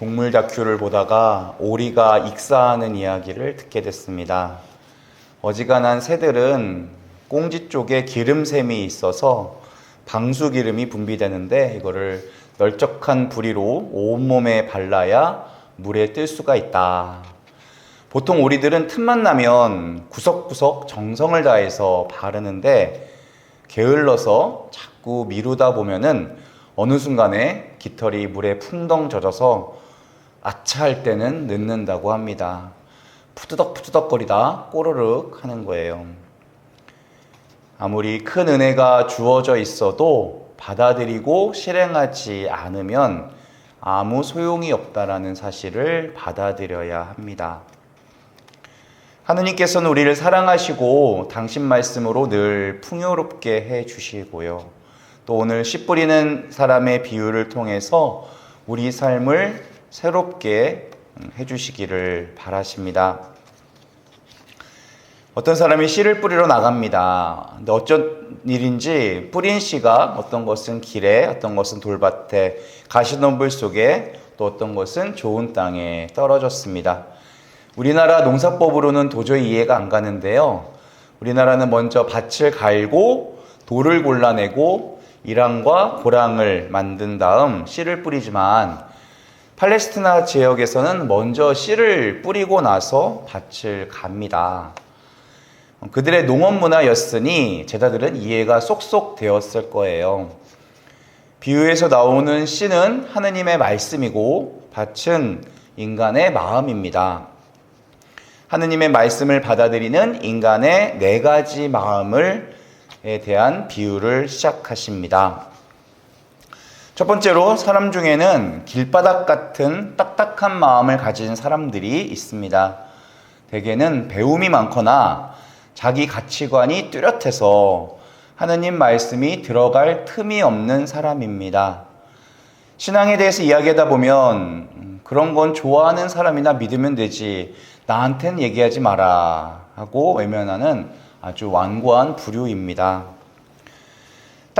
동물 다큐를 보다가 오리가 익사하는 이야기를 듣게 됐습니다. 어지간한 새들은 꽁지 쪽에 기름샘이 있어서 방수 기름이 분비되는데 이거를 널쩍한 부리로 온몸에 발라야 물에 뜰 수가 있다. 보통 오리들은 틈만 나면 구석구석 정성을 다해서 바르는데 게을러서 자꾸 미루다 보면은 어느 순간에 깃털이 물에 풍덩 젖어서 아차할 때는 늦는다고 합니다. 푸드덕푸드덕거리다 꼬르륵 하는 거예요. 아무리 큰 은혜가 주어져 있어도 받아들이고 실행하지 않으면 아무 소용이 없다라는 사실을 받아들여야 합니다. 하느님께서는 우리를 사랑하시고 당신 말씀으로 늘 풍요롭게 해 주시고요. 또 오늘 씨 뿌리는 사람의 비유를 통해서 우리 삶을 새롭게 해 주시기를 바라십니다. 어떤 사람이 씨를 뿌리러 나갑니다. 근데 어쩐 일인지 뿌린 씨가 어떤 것은 길에, 어떤 것은 돌밭에, 가시덤불 속에, 또 어떤 것은 좋은 땅에 떨어졌습니다. 우리나라 농사법으로는 도저히 이해가 안 가는데요. 우리나라는 먼저 밭을 갈고 돌을 골라내고 이랑과 고랑을 만든 다음 씨를 뿌리지만 팔레스티나 지역에서는 먼저 씨를 뿌리고 나서 밭을 갑니다. 그들의 농업 문화였으니 제자들은 이해가 쏙쏙 되었을 거예요. 비유에서 나오는 씨는 하느님의 말씀이고 밭은 인간의 마음입니다. 하느님의 말씀을 받아들이는 인간의 네 가지 마음을 에 대한 비유를 시작하십니다. 첫 번째로 사람 중에는 길바닥 같은 딱딱한 마음을 가진 사람들이 있습니다. 대개는 배움이 많거나 자기 가치관이 뚜렷해서 하느님 말씀이 들어갈 틈이 없는 사람입니다. 신앙에 대해서 이야기하다 보면 그런 건 좋아하는 사람이나 믿으면 되지 나한텐 얘기하지 마라 하고 외면하는 아주 완고한 부류입니다.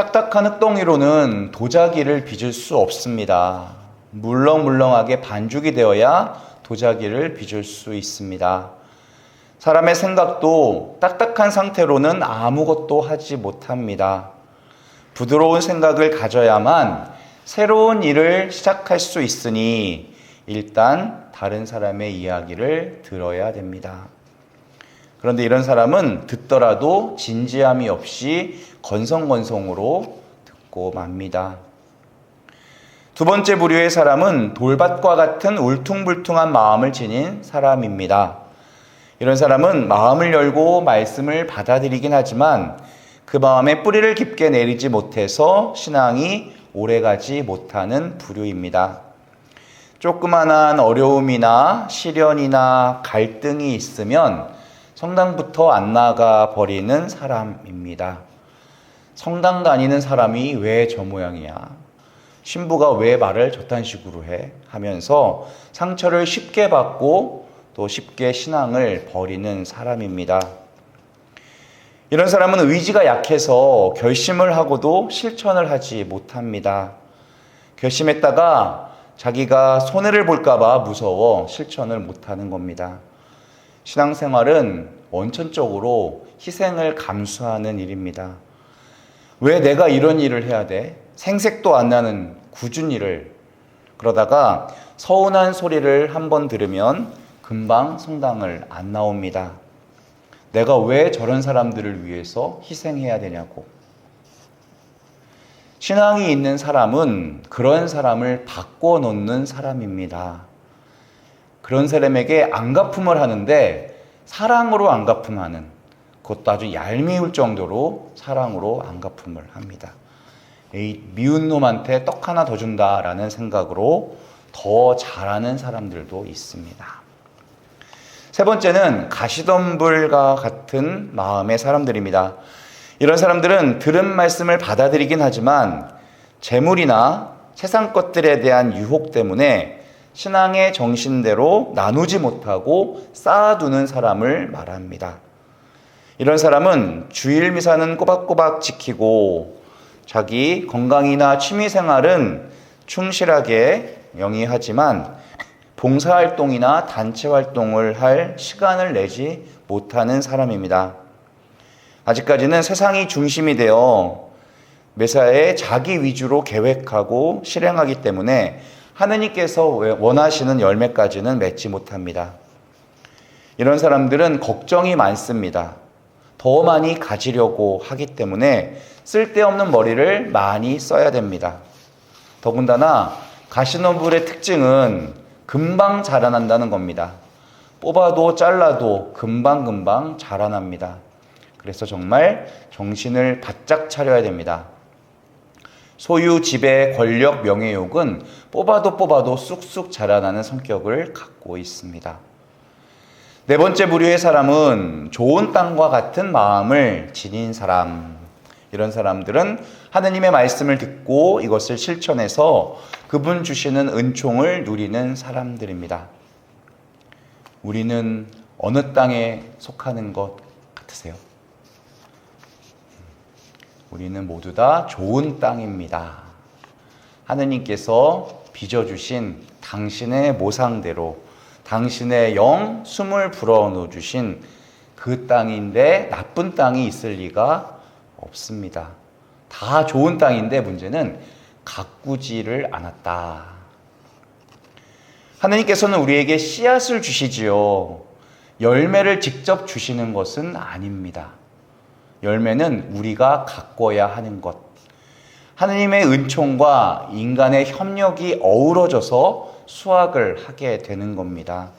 딱딱한 흙덩이로는 도자기를 빚을 수 없습니다. 물렁물렁하게 반죽이 되어야 도자기를 빚을 수 있습니다. 사람의 생각도 딱딱한 상태로는 아무것도 하지 못합니다. 부드러운 생각을 가져야만 새로운 일을 시작할 수 있으니 일단 다른 사람의 이야기를 들어야 됩니다. 그런데 이런 사람은 듣더라도 진지함이 없이 건성건성으로 듣고 맙니다. 두 번째 부류의 사람은 돌밭과 같은 울퉁불퉁한 마음을 지닌 사람입니다. 이런 사람은 마음을 열고 말씀을 받아들이긴 하지만 그 마음에 뿌리를 깊게 내리지 못해서 신앙이 오래가지 못하는 부류입니다. 조그만한 어려움이나 시련이나 갈등이 있으면 성당부터 안 나가 버리는 사람입니다. 성당 다니는 사람이 왜 저 모양이야? 신부가 왜 말을 저딴 식으로 해? 하면서 상처를 쉽게 받고 또 쉽게 신앙을 버리는 사람입니다. 이런 사람은 의지가 약해서 결심을 하고도 실천을 하지 못합니다. 결심했다가 자기가 손해를 볼까봐 무서워 실천을 못하는 겁니다. 신앙생활은 원천적으로 희생을 감수하는 일입니다. 왜 내가 이런 일을 해야 돼? 생색도 안 나는 굳은 일을. 그러다가 서운한 소리를 한 번 들으면 금방 성당을 안 나옵니다. 내가 왜 저런 사람들을 위해서 희생해야 되냐고. 신앙이 있는 사람은 그런 사람을 바꿔놓는 사람입니다. 그런 사람에게 안갚음을 하는데 사랑으로 안갚음하는 그것도 아주 얄미울 정도로 사랑으로 안갚음을 합니다. 이 미운 놈한테 떡 하나 더 준다라는 생각으로 더 잘하는 사람들도 있습니다. 세 번째는 가시덤불과 같은 마음의 사람들입니다. 이런 사람들은 들은 말씀을 받아들이긴 하지만 재물이나 세상 것들에 대한 유혹 때문에 신앙의 정신대로 나누지 못하고 쌓아두는 사람을 말합니다. 이런 사람은 주일 미사는 꼬박꼬박 지키고 자기 건강이나 취미 생활은 충실하게 영위하지만 봉사활동이나 단체 활동을 할 시간을 내지 못하는 사람입니다. 아직까지는 세상이 중심이 되어 매사에 자기 위주로 계획하고 실행하기 때문에 하느님께서 원하시는 열매까지는 맺지 못합니다. 이런 사람들은 걱정이 많습니다. 더 많이 가지려고 하기 때문에 쓸데없는 머리를 많이 써야 됩니다. 더군다나 가시덤불의 특징은 금방 자라난다는 겁니다. 뽑아도 잘라도 금방금방 자라납니다. 그래서 정말 정신을 바짝 차려야 됩니다. 소유, 지배, 권력, 명예욕은 뽑아도 뽑아도 쑥쑥 자라나는 성격을 갖고 있습니다. 네 번째 부류의 사람은 좋은 땅과 같은 마음을 지닌 사람. 이런 사람들은 하느님의 말씀을 듣고 이것을 실천해서 그분 주시는 은총을 누리는 사람들입니다. 우리는 어느 땅에 속하는 것 같으세요? 우리는 모두 다 좋은 땅입니다. 하느님께서 빚어주신 당신의 모상대로 당신의 영 숨을 불어넣어 주신 그 땅인데 나쁜 땅이 있을 리가 없습니다. 다 좋은 땅인데 문제는 가꾸지를 않았다. 하느님께서는 우리에게 씨앗을 주시지요. 열매를 직접 주시는 것은 아닙니다. 열매는 우리가 가꿔야 하는 것. 하느님의 은총과 인간의 협력이 어우러져서 수확을 하게 되는 겁니다.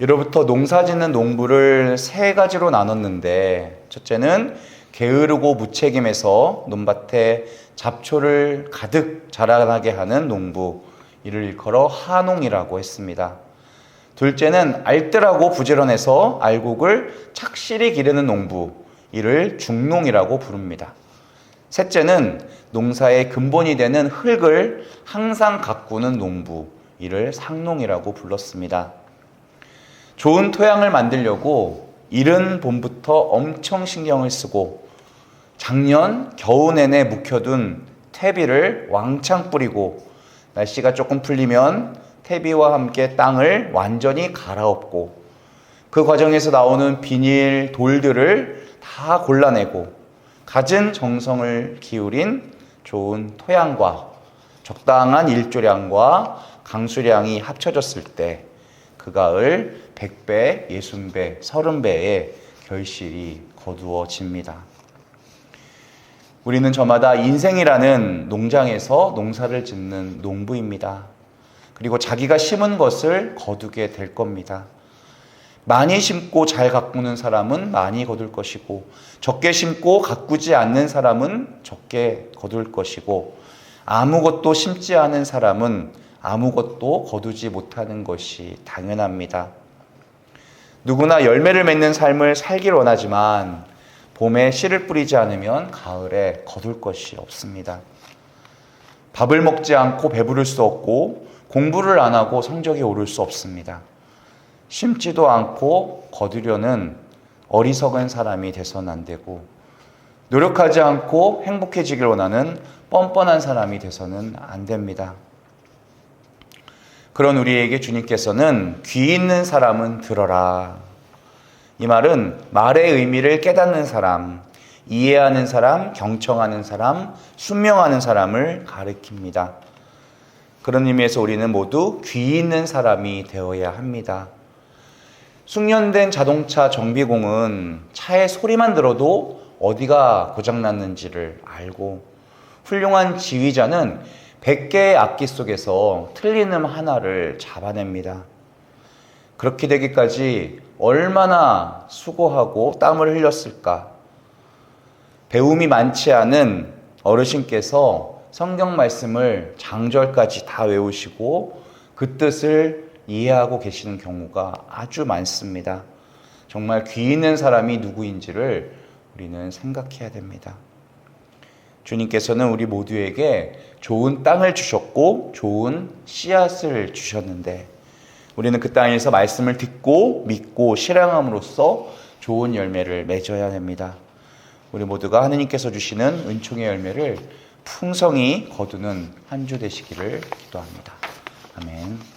예로부터 농사 짓는 농부를 세 가지로 나눴는데, 첫째는 게으르고 무책임해서 논밭에 잡초를 가득 자라나게 하는 농부, 이를 일컬어 하농이라고 했습니다. 둘째는 알뜰하고 부지런해서 알곡을 착실히 기르는 농부, 이를 중농이라고 부릅니다. 셋째는 농사의 근본이 되는 흙을 항상 가꾸는 농부, 이를 상농이라고 불렀습니다. 좋은 토양을 만들려고 이른 봄부터 엄청 신경을 쓰고 작년 겨우 내내 묵혀둔 퇴비를 왕창 뿌리고 날씨가 조금 풀리면 퇴비와 함께 땅을 완전히 갈아엎고 그 과정에서 나오는 비닐, 돌들을 다 골라내고 갖은 정성을 기울인 좋은 토양과 적당한 일조량과 강수량이 합쳐졌을 때 그 가을 100배, 60배, 30배의 결실이 거두어집니다. 우리는 저마다 인생이라는 농장에서 농사를 짓는 농부입니다. 그리고 자기가 심은 것을 거두게 될 겁니다. 많이 심고 잘 가꾸는 사람은 많이 거둘 것이고 적게 심고 가꾸지 않는 사람은 적게 거둘 것이고 아무것도 심지 않은 사람은 아무것도 거두지 못하는 것이 당연합니다. 누구나 열매를 맺는 삶을 살길 원하지만 봄에 씨를 뿌리지 않으면 가을에 거둘 것이 없습니다. 밥을 먹지 않고 배부를 수 없고 공부를 안 하고 성적이 오를 수 없습니다. 심지도 않고 거두려는 어리석은 사람이 돼서는 안 되고 노력하지 않고 행복해지길 원하는 뻔뻔한 사람이 돼서는 안 됩니다. 그런 우리에게 주님께서는 귀 있는 사람은 들어라. 이 말은 말의 의미를 깨닫는 사람, 이해하는 사람, 경청하는 사람, 순명하는 사람을 가리킵니다. 그런 의미에서 우리는 모두 귀 있는 사람이 되어야 합니다. 숙련된 자동차 정비공은 차의 소리만 들어도 어디가 고장났는지를 알고 훌륭한 지휘자는 100개의 악기 속에서 틀린 음 하나를 잡아냅니다. 그렇게 되기까지 얼마나 수고하고 땀을 흘렸을까. 배움이 많지 않은 어르신께서 성경 말씀을 장절까지 다 외우시고 그 뜻을 이해하고 계시는 경우가 아주 많습니다. 정말 귀 있는 사람이 누구인지를 우리는 생각해야 됩니다. 주님께서는 우리 모두에게 좋은 땅을 주셨고 좋은 씨앗을 주셨는데 우리는 그 땅에서 말씀을 듣고 믿고 실행함으로써 좋은 열매를 맺어야 됩니다. 우리 모두가 하느님께서 주시는 은총의 열매를 풍성히 거두는 한 주 되시기를 기도합니다. 아멘.